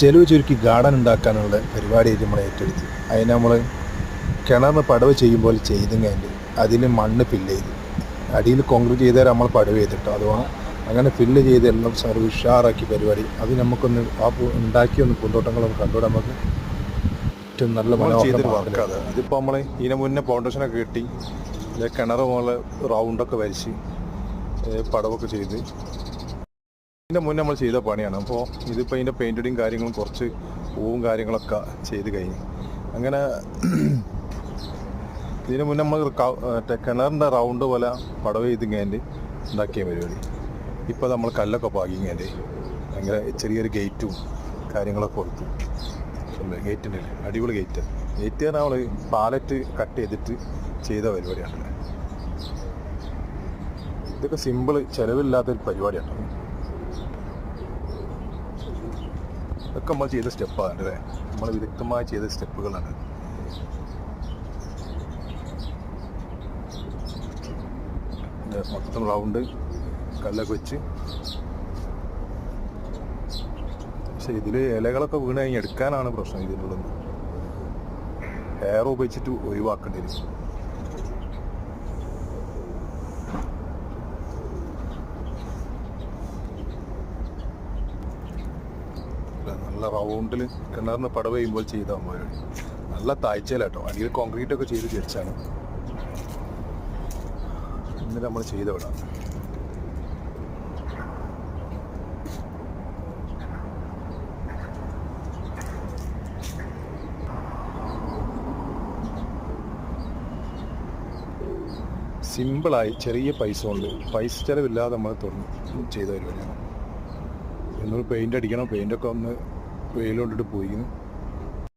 ചെലവ് ചുരുക്കി ഗാർഡൻ ഉണ്ടാക്കാനുള്ള പരിപാടിയായിട്ട് നമ്മൾ ഏറ്റെടുത്തു. അതിന് നമ്മൾ കിണറിന് പടവ് ചെയ്യുമ്പോൾ ചെയ്തെങ്കിൽ അതിൽ മണ്ണ് ഫില്ല് ചെയ്തു. അടിയിൽ കോൺക്രീറ്റ് ചെയ്താൽ നമ്മൾ പടവ് ചെയ്തിട്ടോ? അതുകൊണ്ട് അങ്ങനെ ഫില്ല് ചെയ്ത് എല്ലാം സാർ ഉഷാറാക്കി പരിപാടി. അത് നമുക്കൊന്ന് ആ ഉണ്ടാക്കി ഒന്ന് പൂന്തോട്ടങ്ങളൊന്ന് കണ്ടുകൂടെ നമുക്ക്? ഏറ്റവും നല്ല വർക്കാണ് ഇതിപ്പോൾ നമ്മൾ ഇതിന് മുന്നേ ഫൗണ്ടേഷനൊക്കെ കെട്ടി കിണർ പോലെ റൗണ്ടൊക്കെ വരച്ച് പടവൊക്കെ ചെയ്ത്. ഇതിന്റെ മുന്നേ നമ്മൾ ചെയ്ത പണിയാണ്. അപ്പോൾ ഇതിപ്പോൾ ഇതിന്റെ പെയിന്റിങ് കാര്യങ്ങളും കുറച്ച് പൂവും കാര്യങ്ങളൊക്കെ ചെയ്ത് കഴിഞ്ഞു. അങ്ങനെ ഇതിന് മുന്നേ നമ്മൾ മറ്റേ കിണറിന്റെ റൗണ്ട് പോലെ പടവ് ചെയ്ത് കഴിഞ്ഞ് ഉണ്ടാക്കിയ പരിപാടി. ഇപ്പോൾ നമ്മൾ കല്ലൊക്കെ പാകി പാകിങ്ങേന്റെ ഭയങ്കര ചെറിയൊരു ഗേറ്റും കാര്യങ്ങളൊക്കെ കൊടുത്തു. ഗേറ്റിന്റെ അടിപൊളി ഗേറ്റ് ഗേറ്റ് പറഞ്ഞാൽ നമ്മൾ പാലറ്റ് കട്ട് ചെയ്തിട്ട് ചെയ്ത പരിപാടിയാണ്. ഇതൊക്കെ സിമ്പിൾ ചിലവില്ലാത്തൊരു പരിപാടിയാണ്. ഇതൊക്കെ നമ്മൾ ചെയ്ത സ്റ്റെപ്പാണ് അല്ലേ? നമ്മൾ വിദഗ്ധമായി ചെയ്ത സ്റ്റെപ്പുകളാണ്. മൊത്തം റൗണ്ട് കല്ലൊക്കെ വെച്ച്. പക്ഷെ ഇതിൽ ഇലകളൊക്കെ വീണ് കഴിഞ്ഞ് എടുക്കാനാണ് പ്രശ്നം ഇതിനുള്ളത്. ഹെയർ ഉപയോഗിച്ചിട്ട് ഒഴിവാക്കേണ്ടി വരും. നല്ല റൗണ്ടിൽ കിണറിന് പടവ് ചെയ്യുമ്പോൾ ചെയ്ത പരിപാടി നല്ല താഴ്ചയിലാട്ടോ. അടിയിൽ കോൺക്രീറ്റ് ഒക്കെ ചെയ്ത് തിരിച്ചാണ്. ഇന്നലെ നമ്മൾ ചെയ്ത വിടാം. സിമ്പിളായി ചെറിയ പൈസ കൊണ്ട് പൈസ ചിലവില്ലാതെ നമ്മൾ തുറന്ന് ചെയ്ത പരിപാടിയാണ്. എന്നൊരു പെയിന്റ് അടിക്കണം പെയിന്റൊക്കെ ഒന്ന് വെയിലോണ്ടിട്ട് പോയി.